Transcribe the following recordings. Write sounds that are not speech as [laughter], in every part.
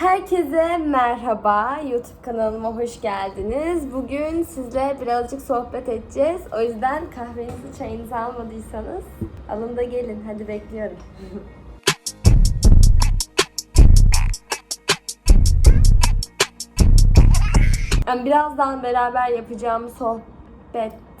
Herkese merhaba. YouTube kanalıma hoş geldiniz. Bugün sizle birazcık sohbet edeceğiz. O yüzden kahvenizi, çayınızı almadıysanız alın da gelin. Hadi bekliyorum. Yani birazdan beraber yapacağım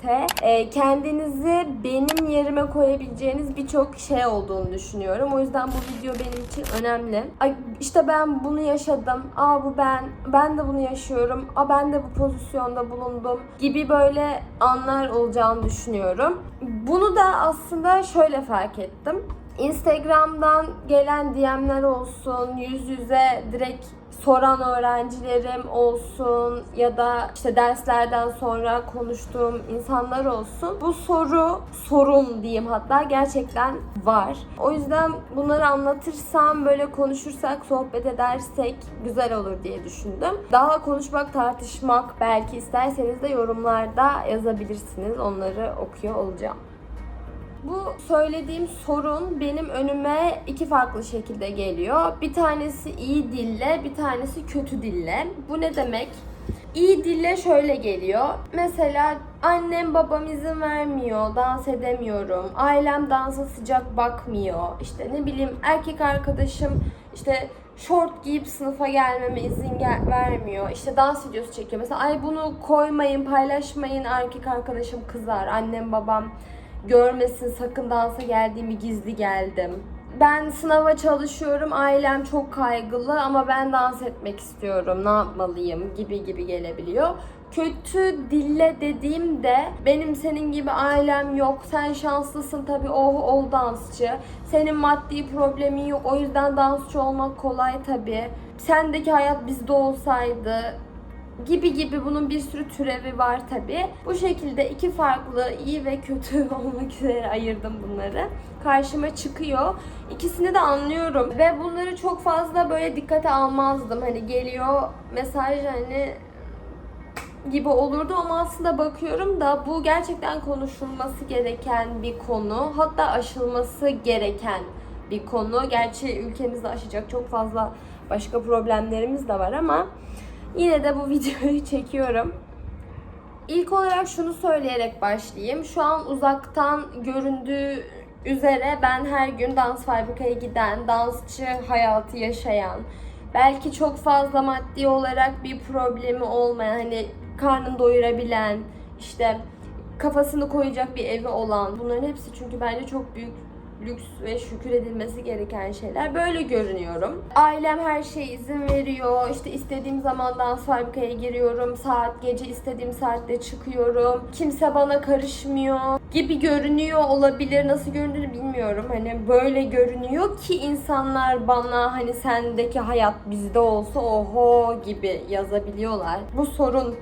sohbette e, kendinizi benim yerime koyabileceğiniz birçok şey olduğunu düşünüyorum. O yüzden bu video benim için önemli. Ay, işte ben bunu yaşadım. Aa bu ben. Ben de bunu yaşıyorum. Aa ben de bu pozisyonda bulundum gibi böyle anlar olacağını düşünüyorum. Bunu da aslında şöyle fark ettim. Instagram'dan gelen DM'ler olsun, yüz yüze direkt soran öğrencilerim olsun ya da işte derslerden sonra konuştuğum insanlar olsun. Bu soru, sorun diyeyim hatta gerçekten var. O yüzden bunları anlatırsam, böyle konuşursak, sohbet edersek güzel olur diye düşündüm. Daha konuşmak, tartışmak belki isterseniz de yorumlarda yazabilirsiniz. Onları okuyor olacağım. Bu söylediğim sorun benim önüme iki farklı şekilde geliyor. Bir tanesi iyi dille, bir tanesi kötü dille. Bu ne demek? İyi dille şöyle geliyor. Mesela annem babam izin vermiyor, dans edemiyorum. Ailem dansa sıcak bakmıyor. İşte ne bileyim erkek arkadaşım işte şort giyip sınıfa gelmeme izin gel- vermiyor. İşte dans videosu çekiyor. Mesela ay bunu koymayın, paylaşmayın erkek arkadaşım kızar. Annem babam görmesin sakın dansa geldiğimi gizli geldim. Ben sınava çalışıyorum, ailem çok kaygılı ama ben dans etmek istiyorum, ne yapmalıyım gibi gibi gelebiliyor. Kötü dille dediğimde benim senin gibi ailem yok, sen şanslısın tabii oh ol dansçı. Senin maddi problemin yok o yüzden dansçı olmak kolay tabii. Sendeki hayat bizde olsaydı gibi gibi bunun bir sürü türevi var tabi. Bu şekilde iki farklı iyi ve kötü [laughs] olmak üzere ayırdım bunları. Karşıma çıkıyor. İkisini de anlıyorum ve bunları çok fazla böyle dikkate almazdım. Hani geliyor mesaj hani gibi olurdu ama aslında bakıyorum da bu gerçekten konuşulması gereken bir konu. Hatta aşılması gereken bir konu. Gerçi ülkemizde aşacak çok fazla başka problemlerimiz de var ama Yine de bu [laughs] videoyu çekiyorum. İlk olarak şunu söyleyerek başlayayım. Şu an uzaktan göründüğü üzere ben her gün dans fabrikaya giden, dansçı hayatı yaşayan, belki çok fazla maddi olarak bir problemi olmayan, hani karnını doyurabilen, işte kafasını koyacak bir evi olan bunların hepsi çünkü bence çok büyük lüks ve şükür edilmesi gereken şeyler. Böyle görünüyorum. Ailem her şeye izin veriyor. İşte istediğim zaman dans fabrikaya giriyorum. Saat gece istediğim saatte çıkıyorum. Kimse bana karışmıyor gibi görünüyor olabilir. Nasıl göründüğünü bilmiyorum. Hani böyle görünüyor ki insanlar bana hani sendeki hayat bizde olsa oho gibi yazabiliyorlar. Bu sorun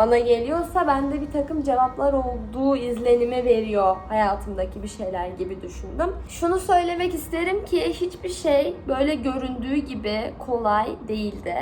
bana geliyorsa bende bir takım cevaplar olduğu izlenimi veriyor hayatımdaki bir şeyler gibi düşündüm. Şunu söylemek isterim ki hiçbir şey böyle göründüğü gibi kolay değildi.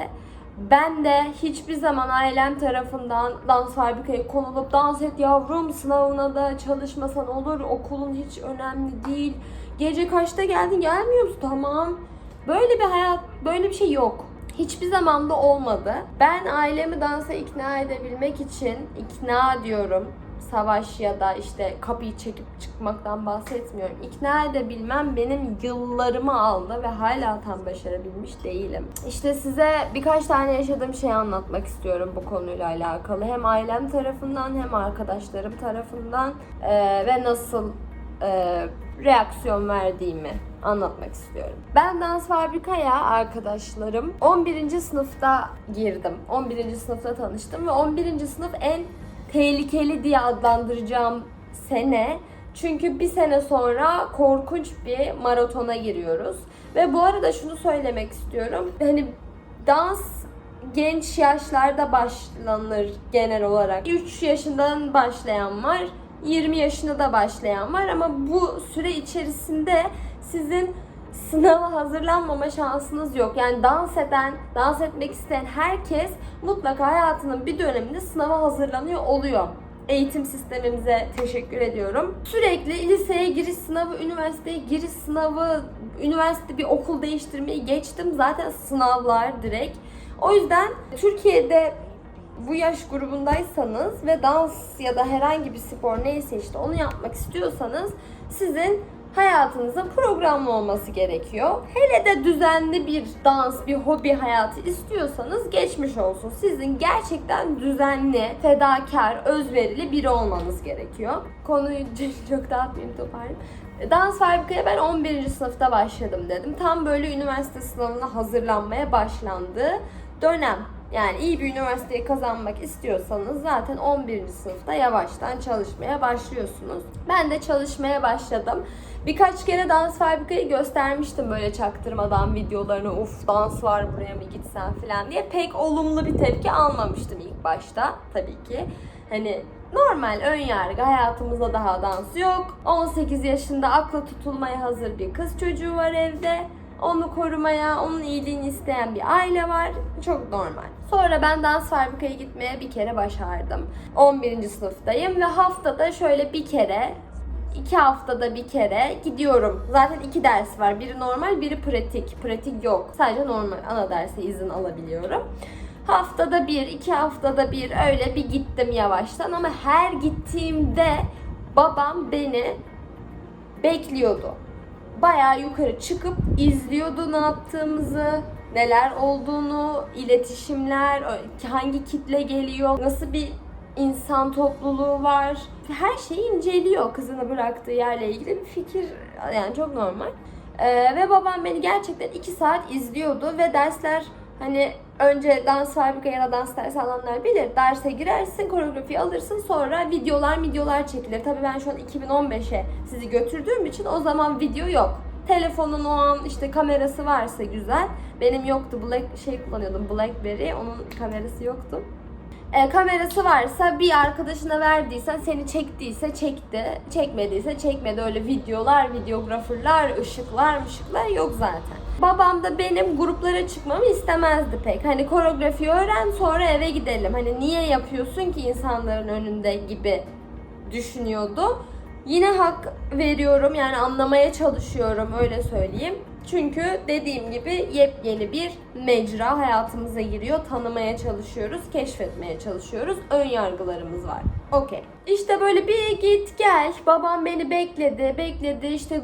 Ben de hiçbir zaman ailem tarafından dans fabrikaya konulup dans et yavrum sınavına da çalışmasan olur okulun hiç önemli değil. Gece kaçta geldin gelmiyor musun? Tamam. Böyle bir hayat, böyle bir şey yok hiçbir zaman da olmadı. Ben ailemi dansa ikna edebilmek için ikna diyorum. Savaş ya da işte kapıyı çekip çıkmaktan bahsetmiyorum. İkna edebilmem benim yıllarımı aldı ve hala tam başarabilmiş değilim. İşte size birkaç tane yaşadığım şeyi anlatmak istiyorum bu konuyla alakalı. Hem ailem tarafından hem arkadaşlarım tarafından ee, ve nasıl e, reaksiyon verdiğimi anlatmak istiyorum. Ben dans fabrikaya arkadaşlarım 11. sınıfta girdim. 11. sınıfta tanıştım ve 11. sınıf en tehlikeli diye adlandıracağım sene. Çünkü bir sene sonra korkunç bir maratona giriyoruz. Ve bu arada şunu söylemek istiyorum. Hani dans genç yaşlarda başlanır genel olarak. 3 yaşından başlayan var. 20 yaşında da başlayan var ama bu süre içerisinde sizin sınava hazırlanmama şansınız yok. Yani dans eden, dans etmek isteyen herkes mutlaka hayatının bir döneminde sınava hazırlanıyor oluyor. eğitim sistemimize teşekkür ediyorum. Sürekli liseye giriş sınavı, üniversiteye giriş sınavı, üniversite bir okul değiştirmeyi geçtim. Zaten sınavlar direkt. O yüzden Türkiye'de bu yaş grubundaysanız ve dans ya da herhangi bir spor neyse işte onu yapmak istiyorsanız sizin hayatınıza programlı olması gerekiyor. Hele de düzenli bir dans, bir hobi hayatı istiyorsanız geçmiş olsun. Sizin gerçekten düzenli, fedakar, özverili biri olmanız gerekiyor. Konuyu [laughs] çok dağıtmayayım toparlayayım. Dans fabrikaya ben 11. sınıfta başladım dedim. Tam böyle üniversite sınavına hazırlanmaya başlandığı dönem. Yani iyi bir üniversiteyi kazanmak istiyorsanız zaten 11. sınıfta yavaştan çalışmaya başlıyorsunuz. Ben de çalışmaya başladım. Birkaç kere dans fabrikayı göstermiştim böyle çaktırmadan videolarını. Uf dans var buraya mı gitsen falan diye. Pek olumlu bir tepki almamıştım ilk başta tabii ki. Hani normal ön yargı hayatımızda daha dans yok. 18 yaşında akla tutulmaya hazır bir kız çocuğu var evde. Onu korumaya, onun iyiliğini isteyen bir aile var. Çok normal. Sonra ben dans fabrikaya gitmeye bir kere başardım. 11. sınıftayım ve haftada şöyle bir kere iki haftada bir kere gidiyorum. Zaten iki ders var. Biri normal, biri pratik. Pratik yok. Sadece normal ana derse izin alabiliyorum. Haftada bir, iki haftada bir öyle bir gittim yavaştan ama her gittiğimde babam beni bekliyordu. Bayağı yukarı çıkıp izliyordu ne yaptığımızı, neler olduğunu, iletişimler, hangi kitle geliyor, nasıl bir insan topluluğu var. Her şeyi inceliyor kızını bıraktığı yerle ilgili bir fikir yani çok normal. Ee, ve babam beni gerçekten iki saat izliyordu ve dersler hani önce dans fabrika ya da dans dersi alanlar bilir. Derse girersin, koreografi alırsın sonra videolar videolar çekilir. Tabii ben şu an 2015'e sizi götürdüğüm için o zaman video yok. Telefonun o an işte kamerası varsa güzel. Benim yoktu. Black şey kullanıyordum. BlackBerry. Onun kamerası yoktu e, kamerası varsa bir arkadaşına verdiysen seni çektiyse çekti, çekmediyse çekmedi. Öyle videolar, videografırlar, ışıklar, ışıklar yok zaten. Babam da benim gruplara çıkmamı istemezdi pek. Hani koreografi öğren sonra eve gidelim. Hani niye yapıyorsun ki insanların önünde gibi düşünüyordu. Yine hak veriyorum yani anlamaya çalışıyorum öyle söyleyeyim. Çünkü dediğim gibi yepyeni bir mecra hayatımıza giriyor. Tanımaya çalışıyoruz, keşfetmeye çalışıyoruz. Ön yargılarımız var. Okey. İşte böyle bir git gel. Babam beni bekledi, bekledi. İşte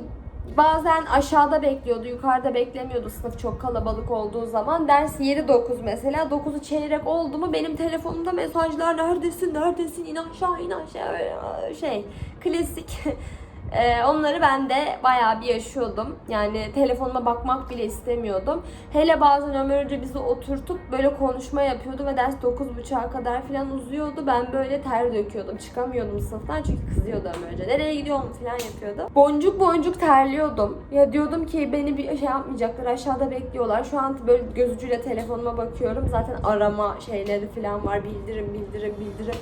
bazen aşağıda bekliyordu, yukarıda beklemiyordu sınıf çok kalabalık olduğu zaman. Ders yeri 9 mesela. 9'u çeyrek oldu mu benim telefonumda mesajlar neredesin, neredesin, in aşağı, in aşağı. Şey klasik. [laughs] Ee, onları ben de bayağı bir yaşıyordum. Yani telefonuma bakmak bile istemiyordum. Hele bazen Ömer Hoca bizi oturtup böyle konuşma yapıyordu ve ders 9.30'a kadar falan uzuyordu. Ben böyle ter döküyordum. Çıkamıyordum sınıftan çünkü kızıyordu Ömer Hoca. Nereye gidiyorsun falan yapıyordu. Boncuk boncuk terliyordum. Ya diyordum ki beni bir şey yapmayacaklar aşağıda bekliyorlar. Şu an böyle göz ucuyla telefonuma bakıyorum. Zaten arama şeyleri falan var. Bildirim bildirim bildirim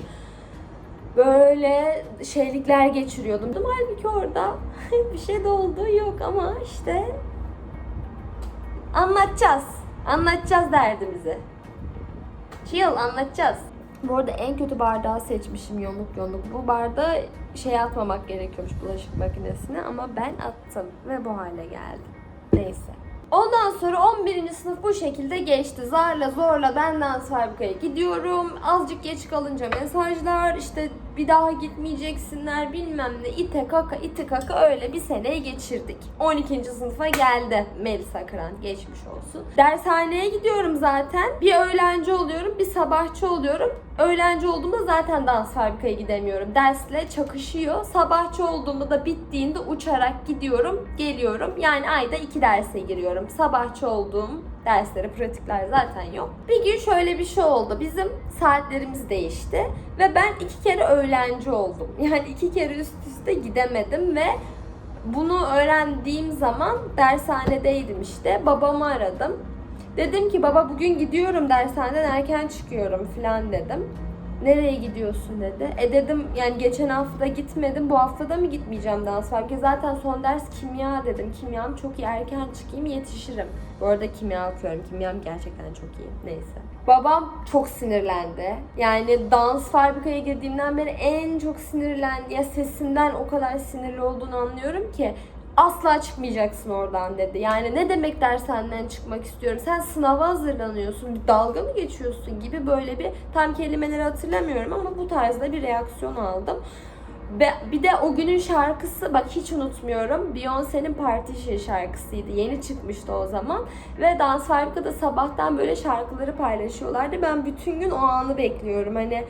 böyle şeylikler geçiriyordum. Halbuki orada [laughs] bir şey de olduğu yok ama işte anlatacağız. Anlatacağız derdimizi. Chill anlatacağız. Bu arada en kötü bardağı seçmişim yonuk yonuk. Bu bardağı şey atmamak gerekiyormuş bulaşık makinesine ama ben attım ve bu hale geldi. Neyse. Ondan sonra 11. sınıf bu şekilde geçti. Zarla zorla ben dans fabrikaya gidiyorum. Azıcık geç kalınca mesajlar işte bir daha gitmeyeceksinler bilmem ne ite kaka ite kaka öyle bir seneyi geçirdik. 12. sınıfa geldi Melisa Kıran geçmiş olsun. Dershaneye gidiyorum zaten. Bir öğlenci oluyorum bir sabahçı oluyorum. Öğlenci olduğumda zaten dans fabrikaya gidemiyorum. Dersle çakışıyor. Sabahçı olduğumda da bittiğinde uçarak gidiyorum, geliyorum. Yani ayda iki derse giriyorum. Sabahçı olduğum dersleri, pratikler zaten yok. Bir gün şöyle bir şey oldu. Bizim saatlerimiz değişti ve ben iki kere öğlenci oldum. [laughs] Yani iki kere üst üste gidemedim ve bunu öğrendiğim zaman dershanedeydim işte. Babamı aradım. Dedim ki baba bugün gidiyorum dershaneden erken çıkıyorum falan dedim. Nereye gidiyorsun dedi. E dedim yani geçen hafta gitmedim. Bu hafta da mı gitmeyeceğim dans farkı? Zaten son ders kimya dedim. Kimyam çok iyi erken çıkayım yetişirim. Bu arada kimya okuyorum. Kimyam gerçekten çok iyi. Neyse. Babam çok sinirlendi. Yani dans fabrikaya girdiğimden beri en çok sinirlendi. Ya sesinden o kadar sinirli olduğunu anlıyorum ki asla çıkmayacaksın oradan dedi. Yani ne demek dershaneden çıkmak istiyorum? Sen sınava hazırlanıyorsun, bir dalga mı geçiyorsun gibi böyle bir tam kelimeleri hatırlamıyorum ama bu tarzda bir reaksiyon aldım. Ve bir de o günün şarkısı bak hiç unutmuyorum. Beyoncé'nin Share şarkısıydı. Yeni çıkmıştı o zaman. Ve Dans Fabrika'da sabahtan böyle şarkıları paylaşıyorlardı. Ben bütün gün o anı bekliyorum. Hani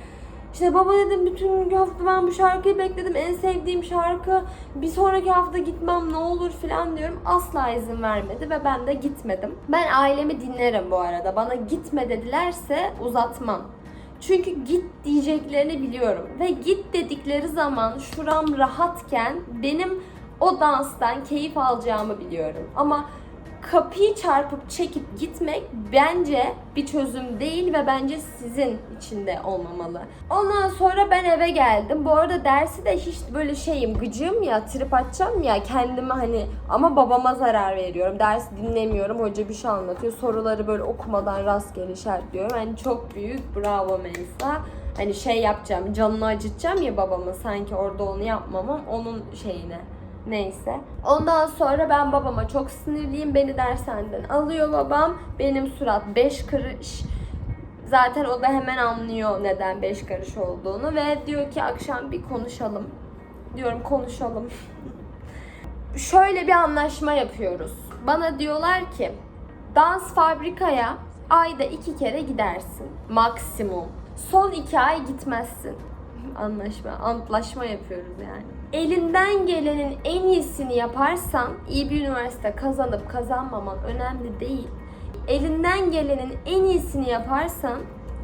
işte baba dedim bütün hafta ben bu şarkıyı bekledim. En sevdiğim şarkı. Bir sonraki hafta gitmem ne olur falan diyorum. Asla izin vermedi ve ben de gitmedim. Ben ailemi dinlerim bu arada. Bana gitme dedilerse uzatmam. Çünkü git diyeceklerini biliyorum. Ve git dedikleri zaman şuram rahatken benim o danstan keyif alacağımı biliyorum. Ama kapıyı çarpıp çekip gitmek bence bir çözüm değil ve bence sizin içinde olmamalı. Ondan sonra ben eve geldim. Bu arada dersi de hiç böyle şeyim gıcığım ya trip atacağım ya kendime hani ama babama zarar veriyorum. Ders dinlemiyorum. Hoca bir şey anlatıyor. Soruları böyle okumadan rastgele işaretliyorum. Hani çok büyük bravo Melisa. Hani şey yapacağım canını acıtacağım ya babama sanki orada onu yapmamam onun şeyine. Neyse. Ondan sonra ben babama çok sinirliyim. Beni dershaneden alıyor babam. Benim surat 5 karış. Zaten o da hemen anlıyor neden 5 karış olduğunu ve diyor ki akşam bir konuşalım. Diyorum konuşalım. [laughs] Şöyle bir anlaşma yapıyoruz. Bana diyorlar ki dans fabrikaya ayda iki kere gidersin. Maksimum. Son iki ay gitmezsin. Anlaşma, antlaşma yapıyoruz yani. Elinden gelenin en iyisini yaparsan iyi bir üniversite kazanıp kazanmaman önemli değil. Elinden gelenin en iyisini yaparsan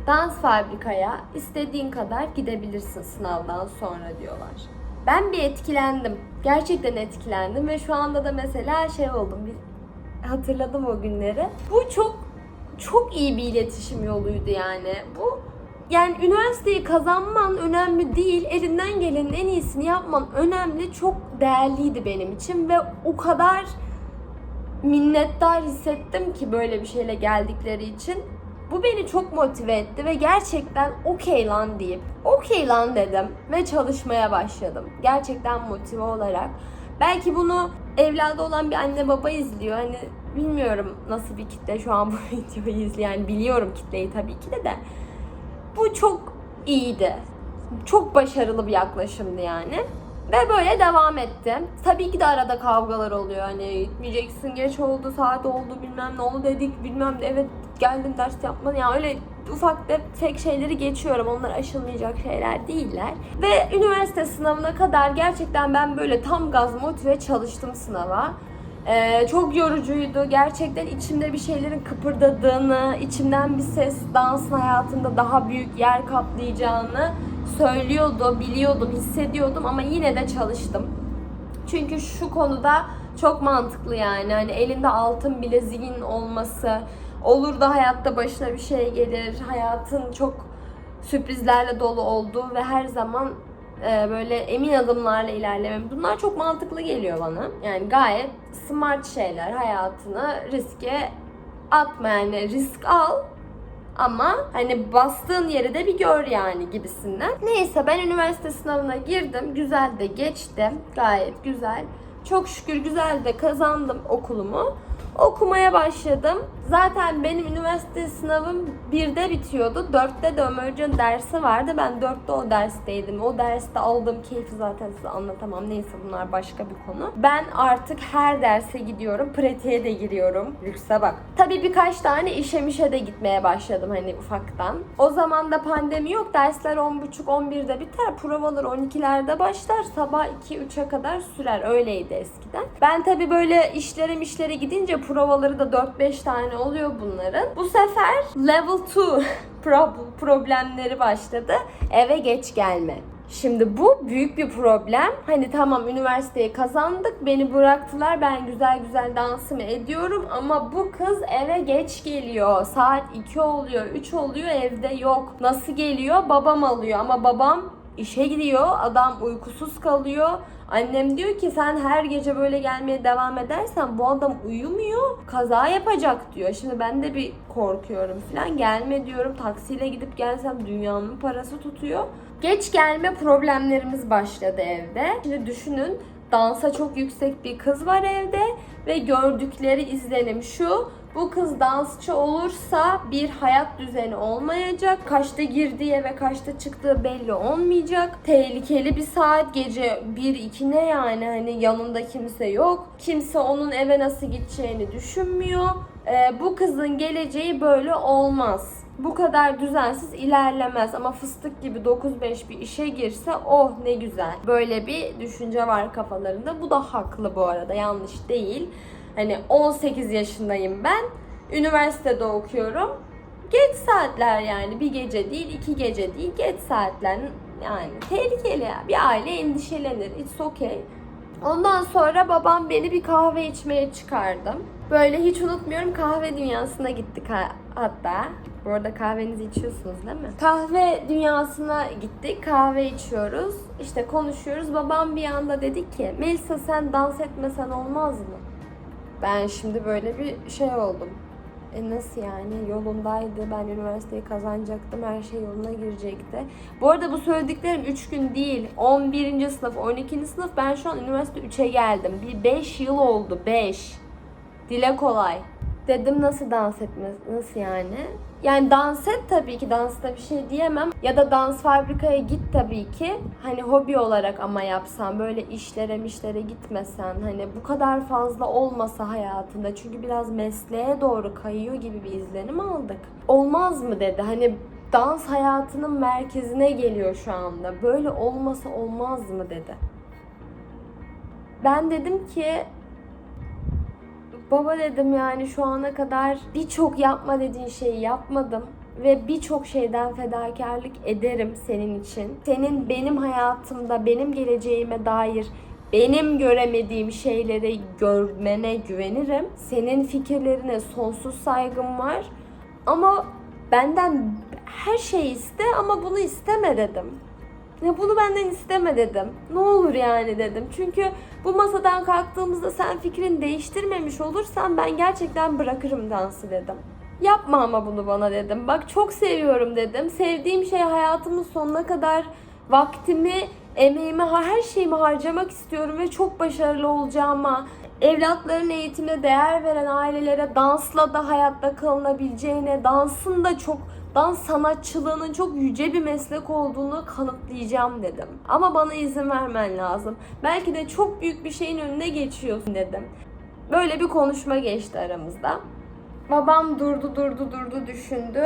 dans fabrikaya istediğin kadar gidebilirsin sınavdan sonra diyorlar. Ben bir etkilendim. Gerçekten etkilendim ve şu anda da mesela şey oldum. Bir hatırladım o günleri. Bu çok çok iyi bir iletişim yoluydu yani. Bu yani üniversiteyi kazanman önemli değil. Elinden gelenin en iyisini yapman önemli. Çok değerliydi benim için ve o kadar minnettar hissettim ki böyle bir şeyle geldikleri için. Bu beni çok motive etti ve gerçekten okey lan deyip okey lan dedim ve çalışmaya başladım. Gerçekten motive olarak. Belki bunu evladı olan bir anne baba izliyor. Hani bilmiyorum nasıl bir kitle şu an bu [laughs] videoyu izleyen. Biliyorum kitleyi tabii ki de de. Bu çok iyiydi. Çok başarılı bir yaklaşımdı yani. Ve böyle devam etti. Tabii ki de arada kavgalar oluyor. Hani gitmeyeceksin geç oldu, saat oldu bilmem ne oldu dedik bilmem ne. Evet geldim ders yapmadın. Yani öyle ufak tefek şeyleri geçiyorum. Onlar aşılmayacak şeyler değiller. Ve üniversite sınavına kadar gerçekten ben böyle tam gaz motive çalıştım sınava. Ee, çok yorucuydu. Gerçekten içimde bir şeylerin kıpırdadığını, içimden bir ses dansın hayatında daha büyük yer kaplayacağını söylüyordu, biliyordum, hissediyordum ama yine de çalıştım. Çünkü şu konuda çok mantıklı yani. Hani elinde altın bileziğin olması, olur da hayatta başına bir şey gelir. Hayatın çok sürprizlerle dolu olduğu ve her zaman e, böyle emin adımlarla ilerlemem. Bunlar çok mantıklı geliyor bana. Yani gayet smart şeyler. Hayatını riske atma yani risk al ama hani bastığın yeri de bir gör yani gibisinden. Neyse ben üniversite sınavına girdim. Güzel de geçtim. Gayet güzel. Çok şükür güzel de kazandım okulumu. Okumaya başladım. Zaten benim üniversite sınavım 1'de bitiyordu. 4'te de Ömer dersi vardı. Ben 4'te o dersteydim. O derste aldığım keyfi zaten size anlatamam. Neyse bunlar başka bir konu. Ben artık her derse gidiyorum. Pratiğe de giriyorum. Lükse bak. Tabii birkaç tane işe mişe de gitmeye başladım hani ufaktan. O zaman da pandemi yok. Dersler 10.30-11'de biter. Provalar 12'lerde başlar. Sabah 2-3'e kadar sürer. Öyleydi eskiden. Ben tabii böyle işlere mişlere gidince provaları da 4-5 tane oluyor bunların. Bu sefer level 2 [laughs] prob- problemleri başladı. Eve geç gelme. Şimdi bu büyük bir problem. Hani tamam üniversiteyi kazandık, beni bıraktılar. Ben güzel güzel dansımı ediyorum ama bu kız eve geç geliyor. Saat 2 oluyor, 3 oluyor, evde yok. Nasıl geliyor? Babam alıyor ama babam işe gidiyor. Adam uykusuz kalıyor. Annem diyor ki sen her gece böyle gelmeye devam edersen bu adam uyumuyor, kaza yapacak diyor. Şimdi ben de bir korkuyorum falan. Gelme diyorum. Taksiyle gidip gelsem dünyanın parası tutuyor. Geç gelme problemlerimiz başladı evde. Şimdi düşünün dansa çok yüksek bir kız var evde ve gördükleri izlenim şu. Bu kız dansçı olursa bir hayat düzeni olmayacak. Kaçta girdiği ve kaçta çıktığı belli olmayacak. Tehlikeli bir saat gece 1-2 ne yani hani yanında kimse yok. Kimse onun eve nasıl gideceğini düşünmüyor. Ee, bu kızın geleceği böyle olmaz. Bu kadar düzensiz ilerlemez ama fıstık gibi 9-5 bir işe girse oh ne güzel. Böyle bir düşünce var kafalarında. Bu da haklı bu arada yanlış değil. Hani 18 yaşındayım ben. Üniversitede okuyorum. Geç saatler yani bir gece değil iki gece değil geç saatler yani tehlikeli. Bir aile endişelenir. It's okay. Ondan sonra babam beni bir kahve içmeye çıkardı. Böyle hiç unutmuyorum kahve dünyasına gittik ha- hatta. Bu arada kahvenizi içiyorsunuz değil mi? Kahve dünyasına gittik. Kahve içiyoruz. İşte konuşuyoruz. Babam bir anda dedi ki Melisa sen dans etmesen olmaz mı? Ben şimdi böyle bir şey oldum. E nasıl yani? Yolundaydı. Ben üniversiteyi kazanacaktım. Her şey yoluna girecekti. Bu arada bu söylediklerim 3 gün değil. 11. sınıf, 12. sınıf. Ben şu an üniversite 3'e geldim. Bir 5 yıl oldu. 5. Dile kolay. Dedim nasıl dans etmez? Nasıl yani? Yani dans et tabii ki dansta bir şey diyemem. Ya da dans fabrikaya git tabii ki. Hani hobi olarak ama yapsan böyle işlere mişlere gitmesen hani bu kadar fazla olmasa hayatında. Çünkü biraz mesleğe doğru kayıyor gibi bir izlenim aldık. Olmaz mı dedi. Hani dans hayatının merkezine geliyor şu anda. Böyle olmasa olmaz mı dedi. Ben dedim ki Baba dedim yani şu ana kadar birçok yapma dediğin şeyi yapmadım ve birçok şeyden fedakarlık ederim senin için. Senin benim hayatımda, benim geleceğime dair benim göremediğim şeyleri görmene güvenirim. Senin fikirlerine sonsuz saygım var. Ama benden her şeyi iste ama bunu isteme dedim. Ya bunu benden isteme dedim. Ne olur yani dedim. Çünkü bu masadan kalktığımızda sen fikrini değiştirmemiş olursan ben gerçekten bırakırım dansı dedim. Yapma ama bunu bana dedim. Bak çok seviyorum dedim. Sevdiğim şey hayatımın sonuna kadar vaktimi, emeğimi, her şeyimi harcamak istiyorum ve çok başarılı olacağıma, evlatların eğitimine değer veren ailelere dansla da hayatta kalınabileceğine, dansın da çok dans sanatçılığının çok yüce bir meslek olduğunu kanıtlayacağım dedim. Ama bana izin vermen lazım. Belki de çok büyük bir şeyin önüne geçiyorsun dedim. Böyle bir konuşma geçti aramızda. Babam durdu durdu durdu düşündü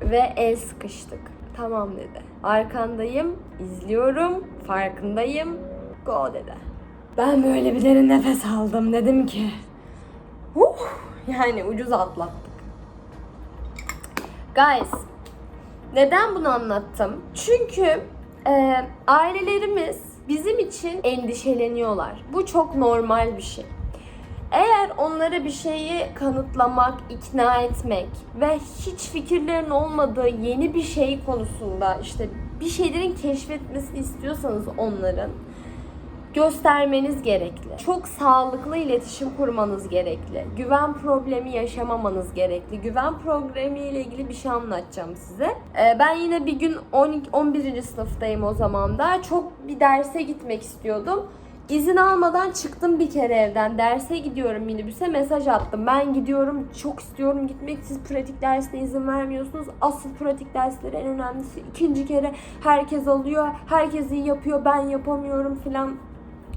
ve el sıkıştık. Tamam dedi. Arkandayım, izliyorum, farkındayım. Go dedi. Ben böyle bir derin nefes aldım. Dedim ki, huh, yani ucuz atlattık. Guys, neden bunu anlattım? Çünkü e, ailelerimiz bizim için endişeleniyorlar. Bu çok normal bir şey. Eğer onlara bir şeyi kanıtlamak, ikna etmek ve hiç fikirlerin olmadığı yeni bir şey konusunda işte bir şeylerin keşfetmesini istiyorsanız onların göstermeniz gerekli. Çok sağlıklı iletişim kurmanız gerekli. Güven problemi yaşamamanız gerekli. Güven problemi ile ilgili bir şey anlatacağım size. Ee, ben yine bir gün 12, 11. sınıftayım o zaman da. Çok bir derse gitmek istiyordum. İzin almadan çıktım bir kere evden. Derse gidiyorum minibüse mesaj attım. Ben gidiyorum çok istiyorum gitmek. Siz pratik dersine izin vermiyorsunuz. Asıl pratik dersleri en önemlisi. İkinci kere herkes alıyor. Herkes iyi yapıyor. Ben yapamıyorum filan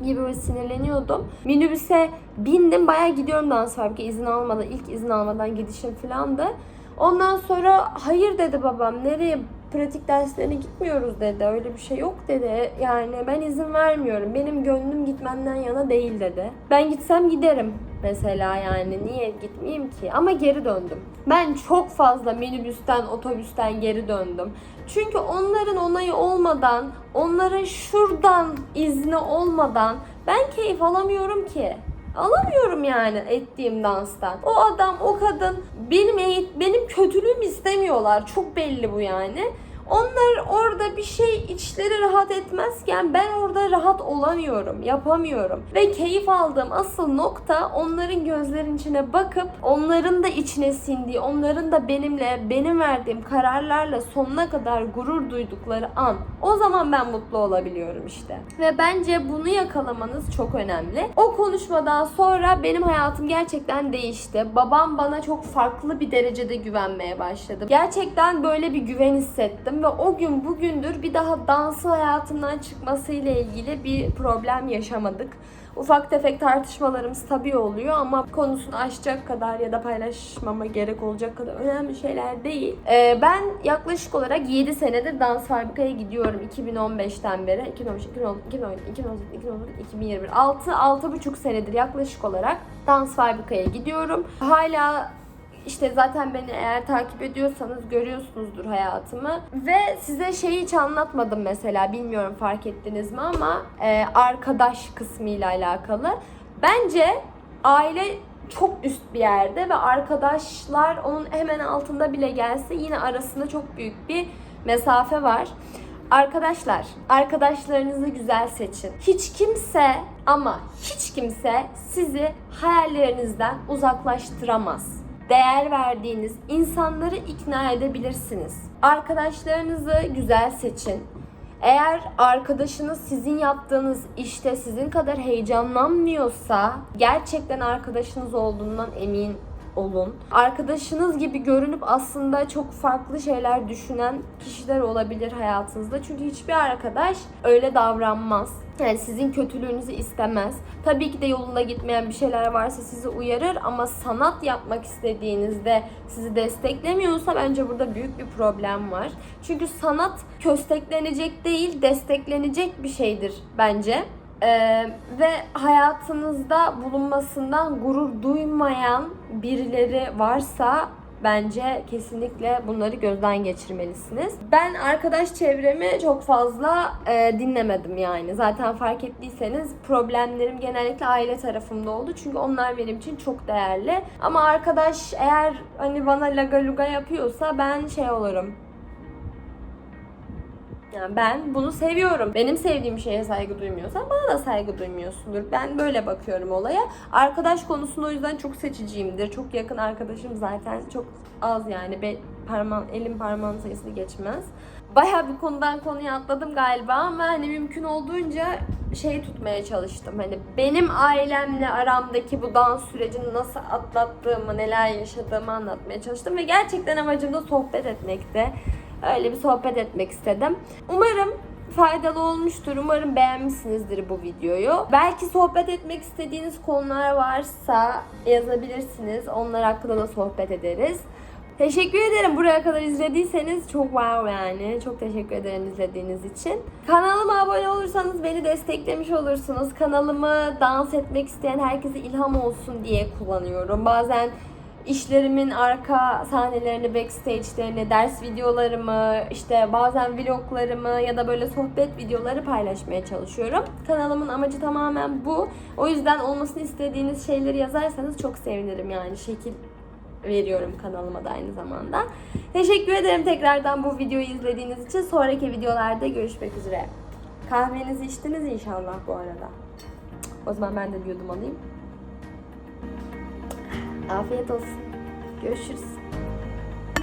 gibi böyle sinirleniyordum. Minibüse bindim bayağı gidiyorum dans fabrika izin almadan ilk izin almadan gidişim filandı. Ondan sonra hayır dedi babam nereye pratik derslerine gitmiyoruz dedi. Öyle bir şey yok dedi. Yani ben izin vermiyorum. Benim gönlüm gitmenden yana değil dedi. Ben gitsem giderim. Mesela yani niye gitmeyeyim ki? Ama geri döndüm. Ben çok fazla minibüsten, otobüsten geri döndüm. Çünkü onların onayı olmadan, onların şuradan izni olmadan ben keyif alamıyorum ki. Alamıyorum yani ettiğim danstan. O adam, o kadın benim benim kötülüğümü istemiyorlar. Çok belli bu yani. Onlar orada bir şey içleri rahat etmezken ben orada rahat olamıyorum, yapamıyorum. Ve keyif aldığım asıl nokta onların gözlerinin içine bakıp onların da içine sindiği, onların da benimle, benim verdiğim kararlarla sonuna kadar gurur duydukları an. O zaman ben mutlu olabiliyorum işte. Ve bence bunu yakalamanız çok önemli. O konuşmadan sonra benim hayatım gerçekten değişti. Babam bana çok farklı bir derecede güvenmeye başladı. Gerçekten böyle bir güven hissettim ve o gün bugündür bir daha dansı hayatımdan çıkmasıyla ilgili bir problem yaşamadık. Ufak tefek tartışmalarımız tabii oluyor ama konusunu açacak kadar ya da paylaşmama gerek olacak kadar önemli şeyler değil. Ee, ben yaklaşık olarak 7 senedir dans fabrikaya gidiyorum 2015'ten beri. 2015, 2016, 2017, 2018, 2019, 2021. 6, 6,5 senedir yaklaşık olarak dans fabrikaya gidiyorum. Hala işte zaten beni eğer takip ediyorsanız görüyorsunuzdur hayatımı. Ve size şeyi hiç anlatmadım mesela bilmiyorum fark ettiniz mi ama e, arkadaş kısmıyla alakalı. Bence aile çok üst bir yerde ve arkadaşlar onun hemen altında bile gelse yine arasında çok büyük bir mesafe var. Arkadaşlar, arkadaşlarınızı güzel seçin. Hiç kimse ama hiç kimse sizi hayallerinizden uzaklaştıramaz değer verdiğiniz insanları ikna edebilirsiniz. Arkadaşlarınızı güzel seçin. Eğer arkadaşınız sizin yaptığınız işte sizin kadar heyecanlanmıyorsa gerçekten arkadaşınız olduğundan emin olun. Arkadaşınız gibi görünüp aslında çok farklı şeyler düşünen kişiler olabilir hayatınızda. Çünkü hiçbir arkadaş öyle davranmaz. Yani sizin kötülüğünüzü istemez. Tabii ki de yolunda gitmeyen bir şeyler varsa sizi uyarır ama sanat yapmak istediğinizde sizi desteklemiyorsa bence burada büyük bir problem var. Çünkü sanat kösteklenecek değil, desteklenecek bir şeydir bence. Ee, ve hayatınızda bulunmasından gurur duymayan birileri varsa bence kesinlikle bunları gözden geçirmelisiniz. Ben arkadaş çevremi çok fazla e, dinlemedim yani. Zaten fark ettiyseniz problemlerim genellikle aile tarafımda oldu. Çünkü onlar benim için çok değerli. Ama arkadaş eğer hani bana laga luga yapıyorsa ben şey olurum. Yani ben bunu seviyorum. Benim sevdiğim şeye saygı duymuyorsan bana da saygı duymuyorsundur. Ben böyle bakıyorum olaya. Arkadaş konusunda o yüzden çok seçiciyimdir. Çok yakın arkadaşım zaten çok az yani. Be parmağım, elim parmağın sayısı geçmez. Bayağı bir konudan konuya atladım galiba ama hani mümkün olduğunca şey tutmaya çalıştım. Hani benim ailemle aramdaki bu dans sürecini nasıl atlattığımı, neler yaşadığımı anlatmaya çalıştım ve gerçekten amacım da sohbet etmekti. Öyle bir sohbet etmek istedim. Umarım faydalı olmuştur. Umarım beğenmişsinizdir bu videoyu. Belki sohbet etmek istediğiniz konular varsa yazabilirsiniz. Onlar hakkında da sohbet ederiz. Teşekkür ederim buraya kadar izlediyseniz çok wow yani. Çok teşekkür ederim izlediğiniz için. Kanalıma abone olursanız beni desteklemiş olursunuz. Kanalımı dans etmek isteyen herkese ilham olsun diye kullanıyorum. Bazen işlerimin arka sahnelerini, backstage'lerini, ders videolarımı, işte bazen vloglarımı ya da böyle sohbet videoları paylaşmaya çalışıyorum. Kanalımın amacı tamamen bu. O yüzden olmasını istediğiniz şeyleri yazarsanız çok sevinirim yani şekil veriyorum kanalıma da aynı zamanda. Teşekkür ederim tekrardan bu videoyu izlediğiniz için. Sonraki videolarda görüşmek üzere. Kahvenizi içtiniz inşallah bu arada. O zaman ben de bir yudum alayım. Afiyet olsun. Görüşürüz.